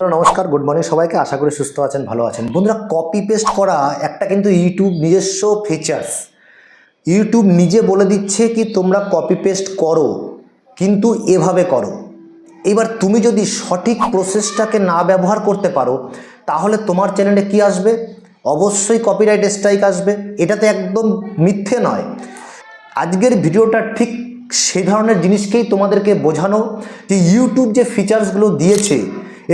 Hello, নমস্কার good morning সবাইকে আশা করি সুস্থ আছেন ভালো আছেন। বন্ধুরা কপি পেস্ট করা একটা কিন্তু ইউটিউব নিজস্ব ফিচার্স ইউটিউব নিজে বলে দিচ্ছে কি তোমরা কপি পেস্ট করো কিন্তু এভাবে করো। এবার তুমি যদি সঠিক প্রসেসটাকে না ব্যবহার করতে পারো তাহলে তোমার চ্যানেলে কি আসবে? অবশ্যই কপিরাইট স্ট্রাইক আসবে। এটা তো একদম মিথ্যে নয়। আজকের ভিডিওটা ঠিক সেই ধরনের জিনিসকেই তোমাদেরকে বোঝানো যে ইউটিউব যে ফিচার্সগুলো দিয়েছে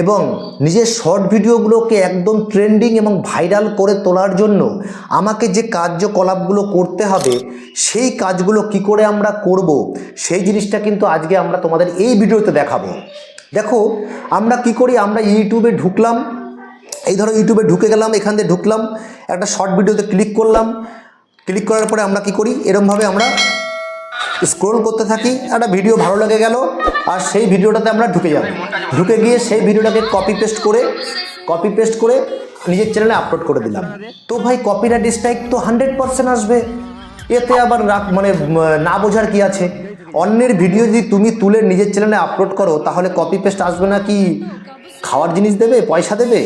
এবং নিজের শর্ট ভিডিওগুলোকে একদম ট্রেন্ডিং এবং ভাইরাল করে তোলার জন্য আমাকে যে কার্যকলাপগুলো করতে হবে, সেই কাজগুলো কি করে আমরা করব, সেই জিনিসটা কিন্তু আজকে আমরা তোমাদের এই ভিডিওতে দেখাবো। দেখো, আমরা কি করি, আমরা ইউটিউবে ঢুকলাম, এই ধরো ইউটিউবে ঢুকে গেলাম, এখান দিয়ে ঢুকলাম, একটা শর্ট ভিডিওতে ক্লিক করলাম ক্লিক করার পরে আমরা কি করি, এরমভাবে আমরা স্ক্রোল করতে থাকি, একটা ভিডিও ভালো লেগে গেল, আর সেই ভিডিওটাতে আমরা ঢুকে যাব। ঢুকে গিয়ে সেই ভিডিওটাকে কপি পেস্ট করে কপি পেস্ট করে নিজের চ্যানেলে আপলোড করে দিলাম। তো ভাই কপিরাইট স্ট্রাইক তো হান্ড্রেড পার্সেন্ট আসবে। এতে আবার মানে না বোঝার কি আছে? অন্যের ভিডিও যদি তুমি তুলে নিজের চ্যানেলে আপলোড করো, তাহলে কপি পেস্ট আসবে না কি খাওয়ার জিনিস দেবে? পয়সা দেবে?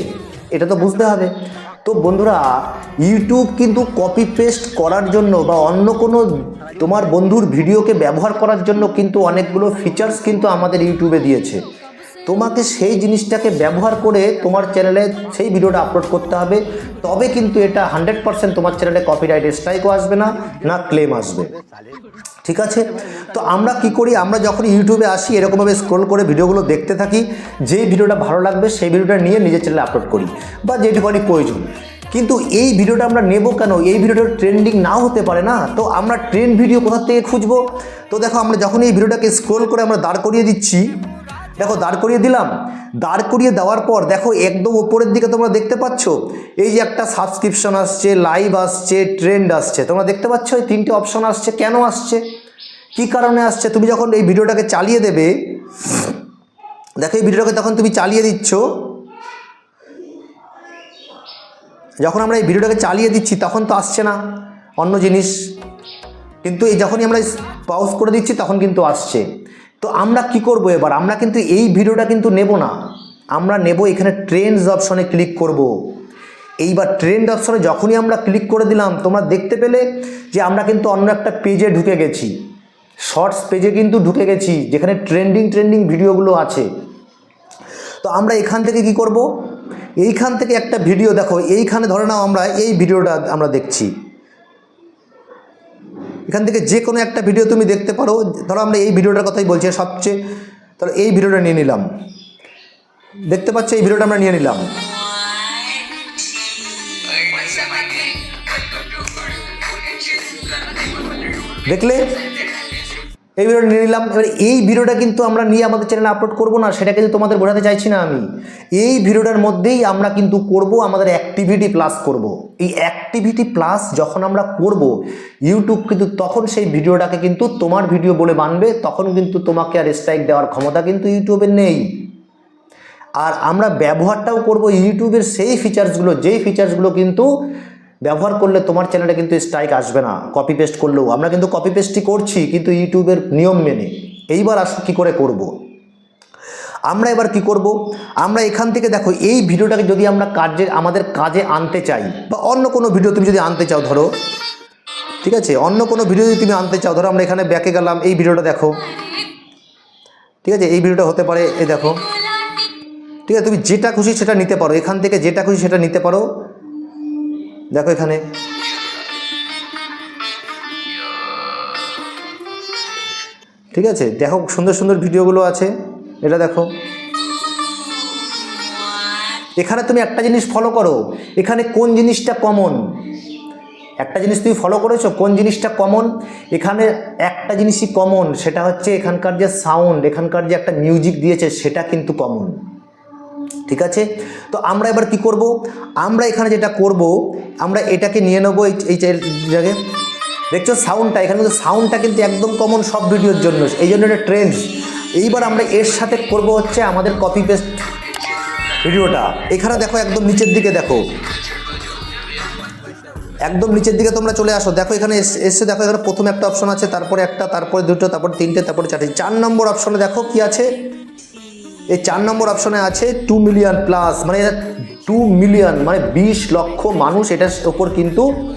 এটা তো বুঝতে হবে। তো বন্ধুরা ইউটিউব কিন্তু কপি পেস্ট করার জন্য বা অন্য কোনো তোমার বন্ধুর ভিডিওকে ব্যবহার করার জন্য কিন্তু অনেকগুলো ফিচার্স কিন্তু আমাদের ইউটিউবে দিয়েছে। তোমাকে সেই জিনিসটাকে ব্যবহার করে তোমার চ্যানেলে সেই ভিডিওটা আপলোড করতে হবে। তবে কিন্তু এটা হান্ড্রেড পার্সেন্ট তোমার চ্যানেলে কপিরাইট স্ট্রাইকও আসবে না না ক্লেম আসবে। ঠিক আছে? তো আমরা কি করি? আমরা যখন ইউটিউবে আসি, এরকমভাবে স্ক্রোল করে ভিডিওগুলো দেখতে থাকি যেই ভিডিওটা ভালো লাগবে সেই ভিডিওটা নিয়ে নিজের চ্যানেলে আপলোড করি, বা যেটুকুনি প্রয়োজন। কিন্তু এই ভিডিওটা আমরা নেব কেন? এই ভিডিওটা ট্রেন্ডিং নাও হতে পারে না? তো আমরা ট্রেন্ড ভিডিও কোথা থেকে খুঁজবো? তো দেখো, আমরা যখন এই ভিডিওটাকে স্ক্রোল করে আমরা দাঁড় করিয়ে দিচ্ছি দেখো, দাঁড় করিয়ে দিলাম। দাঁড় করিয়ে দেওয়ার পর দেখো, একদম ওপরের দিকে তোমরা দেখতে পাচ্ছ? এই যে একটা সাবস্ক্রিপশন আসছে লাইভ আসছে ট্রেন্ড আসছে। তোমরা দেখতে পাচ্ছ এই তিনটে অপশন আসছে? কেন আসছে? কি কারণে আসছে? তুমি যখন এই ভিডিওটাকে চালিয়ে দেবে, দেখো এই ভিডিওটাকে তখন তুমি চালিয়ে দিচ্ছ। যখন আমরা এই ভিডিওটাকে চালিয়ে দিচ্ছি, তখন তো আসছে না অন্য জিনিস। কিন্তু এই যখনই আমরা পাউজ করে দিচ্ছি, তখন কিন্তু আসছে। তো আমরা কি করব এবার? আমরা কিন্তু এই ভিডিওটা কিন্তু নেব না। আমরা নেব এখানে ট্রেন্ডস অপশনে ক্লিক করব। এইবার ট্রেন্ড অপশনে যখনই আমরা ক্লিক করে দিলাম, তোমরা দেখতে পেলে যে আমরা কিন্তু অন্য একটা পেজে ঢুকে গেছি। শর্টস পেজে কিন্তু ঢুকে গেছি, যেখানে ট্রেন্ডিং ট্রেন্ডিং ভিডিওগুলো আছে। তো আমরা এখান থেকে কি করব? এইখান থেকে একটা ভিডিও দেখো, এইখানে ধরে নাও আমরা এই ভিডিওটা আমরা দেখছি। এখান থেকে যে কোনো একটা ভিডিও তুমি দেখতে পারো। ধরো আমরা এই ভিডিওটার কথাই বলছি সবচেয়ে, ধরো এই ভিডিওটা নিয়ে নিলাম। দেখতে পাচ্ছ, এই ভিডিওটা আমরা নিয়ে নিলাম। দেখলে? এই ভিডিওটা নিয়ে নিলাম। এবার এই ভিডিওটা কিন্তু আমরা নিয়ে আমাদের চ্যানেলে আপলোড করব না, সেটা কিন্তু তোমাদের বোঝাতে চাইছি না আমি। এই ভিডিওটার মধ্যেই আমরা কিন্তু করব, আমাদের অ্যাক্টিভিটি প্লাস করব। এই অ্যাক্টিভিটি প্লাস যখন আমরা করব ইউটিউব কিন্তু তখন সেই ভিডিওটাকে কিন্তু তোমার ভিডিও বলে মানবে, তখন কিন্তু তোমাকে আর স্ট্রাইক দেওয়ার ক্ষমতা কিন্তু ইউটিউবের নেই। আর আমরা ব্যবহারটাও করব ইউটিউবের সেই ফিচার্সগুলো যেই ফিচার্সগুলো কিন্তু ব্যবহার করলে তোমার চ্যানেলে কিন্তু স্ট্রাইক আসবে না কপি পেস্ট করলেও। আমরা কিন্তু কপি পেস্টই করছি, কিন্তু ইউটিউবের নিয়ম মেনে। এইবার আসো কী করে করব। আমরা এবার কি করব? আমরা এখান থেকে দেখো, এই ভিডিওটাকে যদি আমরা কাজে, আমাদের কাজে আনতে চাই, বা অন্য কোনো ভিডিও তুমি যদি আনতে চাও, ধরো, ঠিক আছে? অন্য কোনো ভিডিও যদি তুমি আনতে চাও, ধরো আমরা এখানে ব্যাকে গেলাম, এই ভিডিওটা দেখো। ঠিক আছে? এই ভিডিওটা হতে পারে, এই দেখো। ঠিক আছে? তুমি যেটা খুশি সেটা নিতে পারো। এখান থেকে যেটা খুশি সেটা নিতে পারো। দেখো এখানে। ঠিক আছে? দেখো, সুন্দর সুন্দর ভিডিওগুলো আছে। এটা দেখো। এখানে তুমি একটা জিনিস ফলো করো। এখানে কোন জিনিসটা কমন একটা জিনিস তুমি ফলো করেছ, কোন জিনিসটা কমন এখানে একটা জিনিসই কমন সেটা হচ্ছে এখানকার যে সাউন্ড এখানকার যে একটা মিউজিক দিয়েছে, সেটা কিন্তু কমন ঠিক আছে? তো আমরা এবার কি করব? আমরা এখানে যেটা করব, আমরা এটাকে নিয়ে নেব এই জায়গায়। দেখছ সাউন্ডটা এখানে কিন্তু সাউন্ডটা কিন্তু একদম কমন সব ভিডিওর জন্য। এই জন্য এটা ট্রেন্ডস এইবার আমরা এর সাথে করব হচ্ছে আমাদের কপি পেস্ট ভিডিওটা। এখানে দেখো একদম নিচের দিকে দেখো। একদম নিচের দিকে তোমরা চলে আসো। দেখো এখানে এস- দেখো এখানে প্রথম একটা অপশন আছে, তারপরে একটা, তারপরে দুটো, তারপর তিনটে, তারপরে চারটে। চার নম্বর অপশনে দেখো কি আছে? এই চার নম্বর অপশনে আছে টু মিলিয়ন প্লাস মানে টু মিলিয়ন মানে বিশ লক্ষ মানুষ এটার ওপর কিন্তু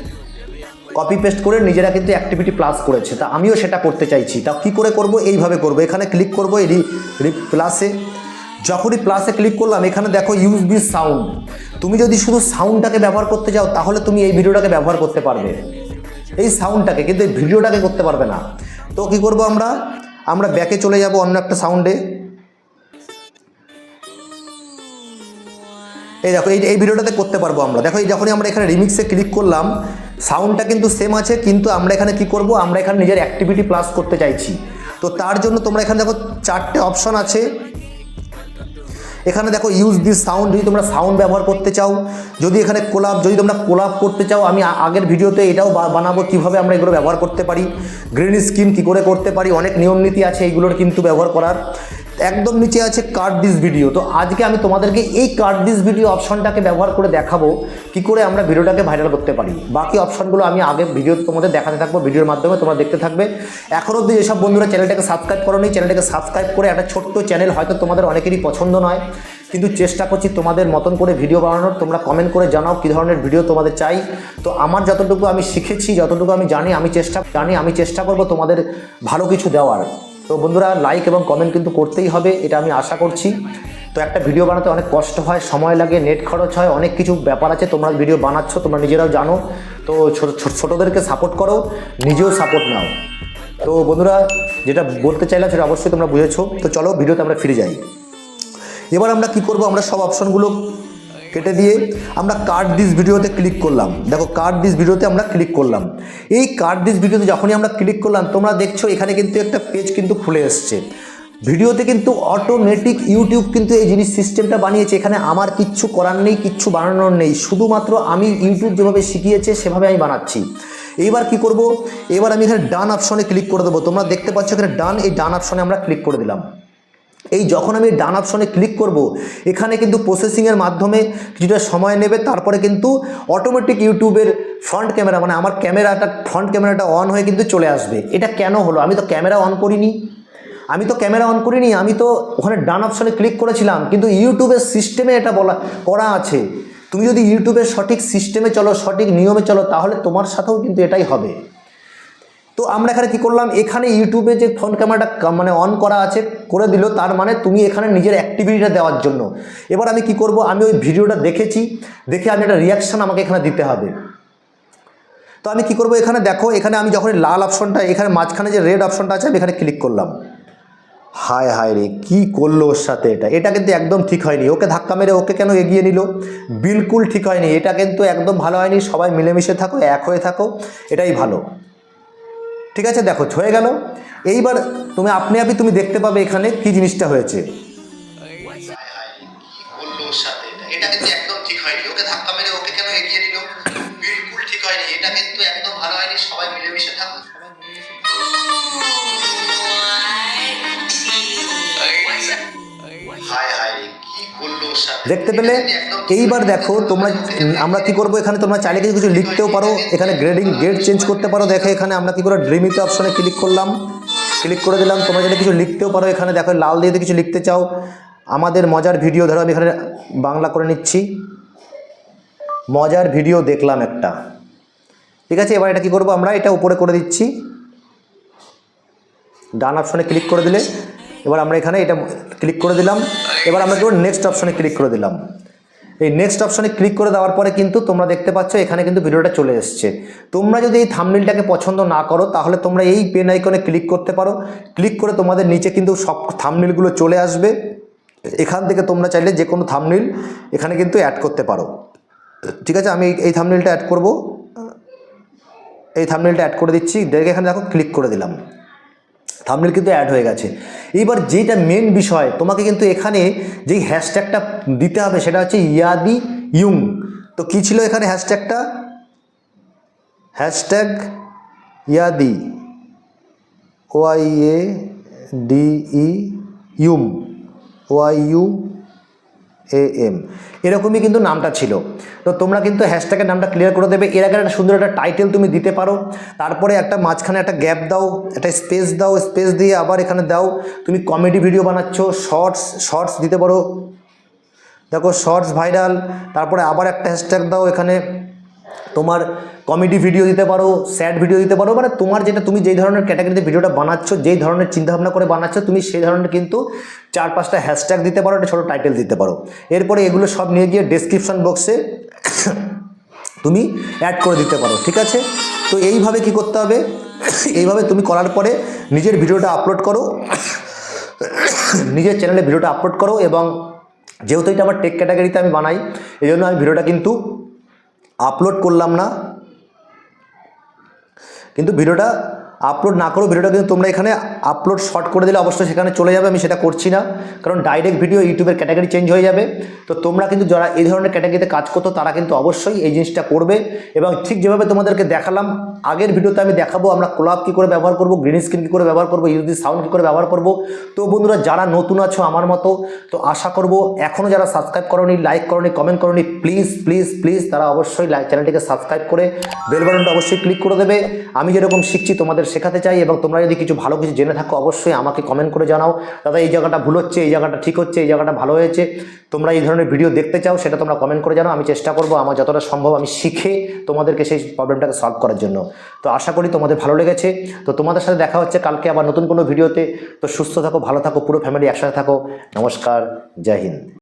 কপি পেস্ট করে নিজেরা কিন্তু অ্যাক্টিভিটি প্লাস করেছে। তা আমিও সেটা করতে চাইছি। তা কী করে করব? এইভাবে করব। এখানে ক্লিক করব এই প্লাসে যখনই প্লাসে ক্লিক করলাম, এখানে দেখো ইউজ বি সাউন্ড তুমি যদি শুধু সাউন্ডটাকে ব্যবহার করতে যাও, তাহলে তুমি এই ভিডিওটাকে ব্যবহার করতে পারবে। এই সাউন্ডটাকে কিন্তু এই ভিডিওটাকে করতে পারবে না। তো কি করব আমরা? আমরা ব্যাকে চলে যাব অন্য একটা সাউন্ডে এই দেখো, এই এই ভিডিওটাতে করতে পারব আমরা। দেখো, এই যখনই আমরা এখানে রিমিক্সে ক্লিক করলাম সাউন্ডটা কিন্তু সেম আছে, কিন্তু আমরা এখানে কি করব? আমরা এখানে নিজের অ্যাক্টিভিটি প্লাস করতে চাইছি। তো তার জন্য তোমরা এখানে দেখো চারটে অপশন আছে। এখানে দেখো ইউজ দিস সাউন্ড যদি তোমরা সাউন্ড ব্যবহার করতে চাও, যদি এখানে কোলাপ যদি তোমরা কোলাপ করতে চাও, আমি আগের ভিডিওতে এটাও বানাবো কীভাবে আমরা এগুলো ব্যবহার করতে পারি। গ্রিন স্কিন কী করে করতে পারি? অনেক নিয়ম নীতি আছে এইগুলোর কিন্তু ব্যবহার করার। একদম নিচে আছে কার্ড দিস ভিডিও তো আজকে আমি তোমাদেরকে এই কার্ড দিস ভিডিও অপশনটাকে ব্যবহার করে দেখাবো, কি করে আমরা ভিডিওটাকে ভাইরাল করতে পারি। বাকি অপশনগুলো আমি আগে ভিডিও তোমাদের দেখাতে থাকব ভিডিওর মাধ্যমে তোমরা দেখতে থাকবে। এখন অবধি যেসব বন্ধুরা চ্যানেলটাকে সাবস্ক্রাইব করোনি চ্যানেলটাকে সাবস্ক্রাইব করে একটা ছোট্ট চ্যানেল হয়তো তোমাদের অনেকেরই পছন্দ নয়, কিন্তু চেষ্টা করছি তোমাদের মতন করে ভিডিও বানানোর। তোমরা কমেন্ট করে জানাও কী ধরনের ভিডিও তোমাদের চাই। তো আমার যতটুকু আমি শিখেছি, যতটুকু আমি জানি, আমি চেষ্টা জানি, আমি চেষ্টা করব তোমাদের ভালো কিছু দেওয়ার। তো বন্ধুরা লাইক এবং কমেন্ট কিন্তু করতেই হবে, এটা আমি আশা করছি। তো একটা ভিডিও বানাতে অনেক কষ্ট হয়, সময় লাগে নেট খরচ হয়, অনেক কিছু ব্যাপার আছে, তোমরা ভিডিও বানাচ্ছ, তোমরা নিজেরাও জানো। তো ছোট, ছোট- ছোটদেরকে সাপোর্ট করো, নিজেও সাপোর্ট নাও। তো বন্ধুরা, যেটা বলতে চাইলাম সেটা অবশ্যই তোমরা বুঝেছ। তো চলো ভিডিওতে আমরা ফিরে যাই। এবার আমরা কি করব, আমরা সব অপশনগুলো কেটে দিয়ে আমরা কার্ড দিস ভিডিওতে ক্লিক করলাম। দেখো কার্ড দিস ভিডিওতে আমরা ক্লিক করলাম। এই কার্ড দিস ভিডিওতে যখনই আমরা ক্লিক করলাম, তোমরা দেখছ এখানে কিন্তু একটা পেজ কিন্তু খুলে এসছে। ভিডিওতে কিন্তু অটোমেটিক ইউটিউব কিন্তু এই জিনিস সিস্টেমটা বানিয়েছে। এখানে আমার কিচ্ছু করার নেই, কিচ্ছু বানানোর নেই। শুধুমাত্র আমি ইউটিউব যেভাবে শিখিয়েছে, সেভাবে আমি বানাচ্ছি। এইবার কি করব? এবার আমি এখানে ডান অপশনে ক্লিক করে দেবো। তোমরা দেখতে পাচ্ছ এখানে ডান এই ডান অপশনে আমরা ক্লিক করে দিলাম। এই যখন আমি ডান অপশনে ক্লিক করব, এখানে কিন্তু প্রসেসিংয়ের মাধ্যমে কিছুটা সময় নেবে, তারপরে কিন্তু অটোমেটিক ইউটিউবের ফ্রন্ট ক্যামেরা মানে আমার ক্যামেরাটা ফ্রন্ট ক্যামেরাটা অন হয়ে কিন্তু চলে আসবে। এটা কেন হলো? আমি তো ক্যামেরা অন করিনি। আমি তো ক্যামেরা অন করিনি, আমি তো ওখানে ডান অপশনে ক্লিক করেছিলাম, কিন্তু ইউটিউবের সিস্টেমে এটা বলা, করা আছে। তুমি যদি ইউটিউবের সঠিক সিস্টেমে চলো, সঠিক নিয়মে চলো, তাহলে তোমার সাথেও কিন্তু এটাই হবে। তো আমরা এখানে কি করলাম? এখানে ইউটিউবে যে ফোন ক্যামেরাটা মানে অন করা আছে, করে দিল। তার মানে তুমি এখানে নিজের অ্যাক্টিভিটিটা দেওয়ার জন্য। এবার আমি কি করব? আমি ওই ভিডিওটা দেখেছি। দেখে আমি একটা রিয়াকশান আমাকে এখানে দিতে হবে। তো আমি কি করব? এখানে দেখো, এখানে আমি যখন লাল অপশনটা এখানে মাঝখানে যে রেড অপশনটা আছে, আমি এখানে ক্লিক করলাম। হায় হায় রে, কি করল ওর সাথে এটা? এটা কিন্তু একদম ঠিক হয়নি। ওকে ধাক্কা মেরে ওকে কেন এগিয়ে নিল? বিলকুল ঠিক হয়নি। এটা কিন্তু একদম ভালো হয়নি। সবাই মিলেমিশে থাকো, এক হয়ে থাকো। এটাই ভালো। ঠিক আছে, দেখো হয়ে গেল। এইবার তুমি, আপনি আপনি তুমি দেখতে পাবে এখানে কি জিনিসটা হয়েছে। এটা কিন্তু একদম ঠিক হয়নি। ওকে ধাক্কা মেরে ওকে কেন এগিয়ে নিল? বিলকুল ঠিক হয়নি। এটা কিন্তু একদম দেখতে পেলে এইবার দেখো তোমরা, আমরা কি করব এখানে? তোমরা চাইলে কিছু কিছু লিখতেও পারো। এখানে গ্রেডিং গ্রেড চেঞ্জ করতে পারো। দেখো এখানে আমরা কি করে ড্রিমিতে অপশনে ক্লিক করলাম। ক্লিক করে দিলাম। তোমরা চাইলে কিছু লিখতেও পারো এখানে। দেখো লাল দিয়ে কিছু লিখতে চাও, আমাদের মজার ভিডিও ধরো, আমি এখানে বাংলা করে নিচ্ছি। মজার ভিডিও দেখলাম একটা। ঠিক আছে, এবার এটা কি করব আমরা? এটা উপরে করে দিচ্ছি। ডান অপশনে ক্লিক করে দিলে এবার আমরা এখানে এটা ক্লিক করে দিলাম। এবার আমরা কি নেক্সট অপশনে ক্লিক করে দিলাম। এই নেক্সট অপশনে ক্লিক করে দেওয়ার পরে কিন্তু তোমরা দেখতে পাচ্ছ এখানে কিন্তু ভিডিওটা চলে এসছে। তোমরা যদি এই থামনিলটাকে পছন্দ না করো, তাহলে তোমরা এই পেন আইকনে ক্লিক করতে পারো। ক্লিক করে তোমাদের নিচে কিন্তু সব থামনিলগুলো চলে আসবে। এখান থেকে তোমরা চাইলে যে কোনো থামনিল এখানে কিন্তু অ্যাড করতে পারো। ঠিক আছে? আমি এই- এই থামনিলটা অ্যাড করব। এই থামনিলটা অ্যাড করে দিচ্ছি। দেখে এখানে দেখো ক্লিক করে দিলাম। থামনেল কিন্তু অ্যাড হয়ে গেছে। এবার যেটা মেন বিষয়, তোমাকে কিন্তু এখানে যেই হ্যাশট্যাগটা দিতে হবে সেটা হচ্ছে ইয়াদি ইয়ুং। তো কী ছিল এখানে হ্যাশট্যাগটা হ্যাশট্যাগ ইয়াদি, ওয়াই এ ডি ই ইউম ওয়াই ইউ এ এম এরকমই কিন্তু নামটা ছিল। তো তোমরা কিন্তু হ্যাশট্যাগের নামটা ক্লিয়ার করে দেবে। এর আগে একটা সুন্দর একটা টাইটেল তুমি দিতে পারো। তারপরে একটা মাঝখানে একটা গ্যাপ দাও, একটা স্পেস দাও স্পেস দিয়ে আবার এখানে দাও। তুমি কমেডি ভিডিও বানাচ্ছ শর্টস শর্টস দিতে পারো। দেখো শর্টস ভাইরাল তারপরে আবার একটা হ্যাশট্যাগ দাও এখানে। তোমার কমেডি ভিডিও দিতে পারো স্যাড ভিডিও দিতে পারো মানে তোমার যেটা তুমি যেই ধরনের ক্যাটাগরিতে ভিডিওটা বানাচ্ছ, যেই ধরনের চিন্তাভাবনা করে বানাচ্ছ, তুমি সেই ধরনের কিন্তু চার পাঁচটা হ্যাশট্যাগ দিতে পারো, একটা ছোটো টাইটেল দিতে পারো। এরপরে এগুলো সব নিয়ে গিয়ে ডেসক্রিপশন বক্সে তুমি অ্যাড করে দিতে পারো, ঠিক আছে? তো এইভাবে কি করতে হবে? এইভাবে তুমি করার পরে নিজের ভিডিওটা আপলোড করো, নিজের চ্যানেলে ভিডিওটা আপলোড করো এবং যেহেতু এটা আমার টেক ক্যাটাগরিতে আমি বানাই, এই জন্য আমি ভিডিওটা কিন্তু আপলোড করলাম না। কিন্তু ভিডিওটা আপলোড না করো ভিডিওটা কিন্তু তোমরা এখানে আপলোড শর্ট করে দিলে অবশ্যই সেখানে চলে যাবে, আমি সেটা করছি না। কারণ ডাইরেক্ট ভিডিও ইউটিউবের ক্যাটাগরি চেঞ্জ হয়ে যাবে। তো তোমরা কিন্তু যারা এই ধরনের ক্যাটাগরিতে কাজ করতো তারা কিন্তু অবশ্যই এই জিনিসটা করবে। এবং ঠিক যেভাবে তোমাদেরকে দেখালাম, আগের ভিডিওতে আমি দেখাবো আমরা ক্লাব কী করে ব্যবহার করব গ্রিন স্ক্রিন কী করে ব্যবহার করব ইউজি সাউন্ড কী করে ব্যবহার করব। তো বন্ধুরা, যারা নতুন আছো আমার মতো, তো আশা করব এখনও যারা সাবস্ক্রাইব করনি লাইক করনি কমেন্ট করনি প্লিজ প্লিজ প্লিজ তারা অবশ্যই চ্যানেলটিকে সাবস্ক্রাইব করে বেল বাটনটা অবশ্যই ক্লিক করে দেবে। আমি যেরকম শিখছি তোমাদের শেখাতে চাই এবং তোমরা যদি কিছু ভালো কিছু জেনে থাকো, অবশ্যই আমাকে কমেন্ট করে জানাও। দাদা, এই জায়গাটা ভুল হচ্ছে, এই জায়গাটা ঠিক হচ্ছে, এই জায়গাটা ভালো হয়েছে। তোমরা এই ধরনের ভিডিও দেখতে চাও, সেটা তোমরা কমেন্ট করে জানাও। আমি চেষ্টা করব আমার যতটা সম্ভব আমি শিখে তোমাদেরকে সেই প্রবলেমটাকে সলভ করার জন্য। তো আশা করি তোমাদের ভালো লেগেছে। তো তোমাদের সাথে দেখা হচ্ছে কালকে আবার নতুন কোনো ভিডিওতে তো। সুস্থ থাকো, ভালো থাকো, পুরো ফ্যামিলি একসাথে থাকো। নমস্কার, জয় হিন্দ।